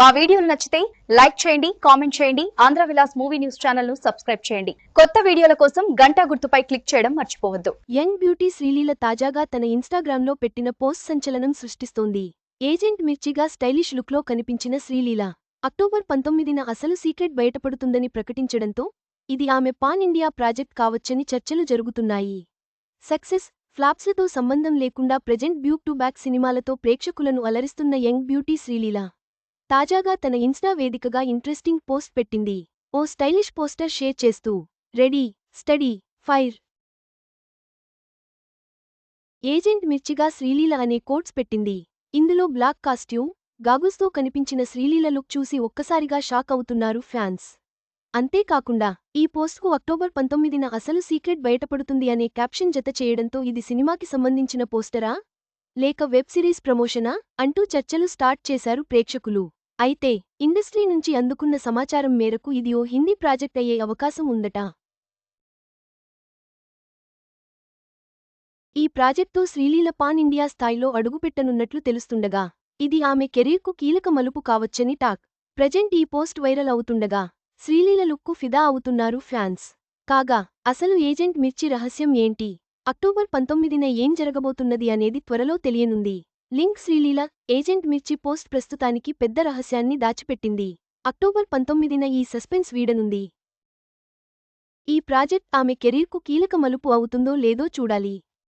మా వీడియోలు నచ్చితే లైక్ చేయండి కామెంట్ చేయండి ఆంధ్ర విలాస్ మూవీ న్యూస్ ఛానల్ను సబ్స్క్రైబ్ చేయండి. కొత్త వీడియోల కోసం గంట గుర్తుపై క్లిక్ చేయడం మర్చిపోవద్దు. యంగ్ బ్యూటీ శ్రీలీల తాజాగా తన ఇన్స్టాగ్రామ్లో పెట్టిన పోస్ట్ సంచలనం సృష్టిస్తోంది. ఏజెంట్ మిర్చిగా స్టైలిష్ లుక్లో కనిపించిన శ్రీలీల అక్టోబర్ పంతొమ్మిదిన అసలు సీక్రెట్ బయటపడుతుందని ప్రకటించడంతో ఇది ఆమె పాన్ ఇండియా ప్రాజెక్ట్ కావచ్చని చర్చలు జరుగుతున్నాయి. సక్సెస్ ఫ్లాప్స్లతో సంబంధం లేకుండా ప్రెజెంట్ బ్యూక్ టు బ్యాక్ సినిమాలతో ప్రేక్షకులను అలరిస్తున్న యంగ్ బ్యూటీ శ్రీలీల తాజాగా తన ఇన్స్టా వేదికగా ఇంట్రెస్టింగ్ పోస్ట్ పెట్టింది. ఓ స్టైలిష్ పోస్టర్ షేర్ చేస్తూ రెడీ స్టడీ ఫైర్. ఏజెంట్ మిర్చిగా శ్రీలీల అనే కోట్స్ పెట్టింది. ఇందులో బ్లాక్ కాస్ట్యూమ్ గాగుస్తో కనిపించిన శ్రీలీల లుక్ చూసి ఒక్కసారిగా షాక్ అవుతున్నారు ఫ్యాన్స్. అంతేకాకుండా ఈ పోస్ట్కు అక్టోబర్ పంతొమ్మిదిన అసలు సీక్రెట్ బయటపడుతుంది అనే క్యాప్షన్ జత చేయడంతో ఇది సినిమాకి సంబంధించిన పోస్టరా? లేక వెబ్ సిరీస్ ప్రమోషనా? అంటూ చర్చలు స్టార్ట్ చేశారు ప్రేక్షకులు. అయితే ఇండస్ట్రీ నుంచి అందుకున్న సమాచారం మేరకు ఇది ఓ హిందీ ప్రాజెక్ట్ అయ్యే అవకాశం ఉందట. ఈ ప్రాజెక్టుతో శ్రీలీల పాన్ ఇండియా స్థాయిలో అడుగుపెట్టనున్నట్లు తెలుస్తుండగా ఇది ఆమె కెరీర్కు కీలక మలుపు కావచ్చని టాక్. ప్రజెంట్ ఈ పోస్ట్ వైరల్ అవుతుండగా శ్రీలీల లుక్కు ఫిదా అవుతున్నారు ఫ్యాన్స్. కాగా అసలు ఏజెంట్ మిర్చి రహస్యం ఏంటి? అక్టోబర్ పంతొమ్మిదిన ఏం జరగబోతున్నది అనేది త్వరలో తెలియనుంది. Link Sreeleela agent Mirchi post ప్రస్తుతానికి పెద్ద రహస్యాన్ని దాచిపెట్టింది. అక్టోబర్ పంతొమ్మిదిన ఈ సస్పెన్స్ వీడనుంది. ఈ ప్రాజెక్ట్ ఆమె కెరీర్కు కీలక మలుపు అవుతుందో లేదో చూడాలి.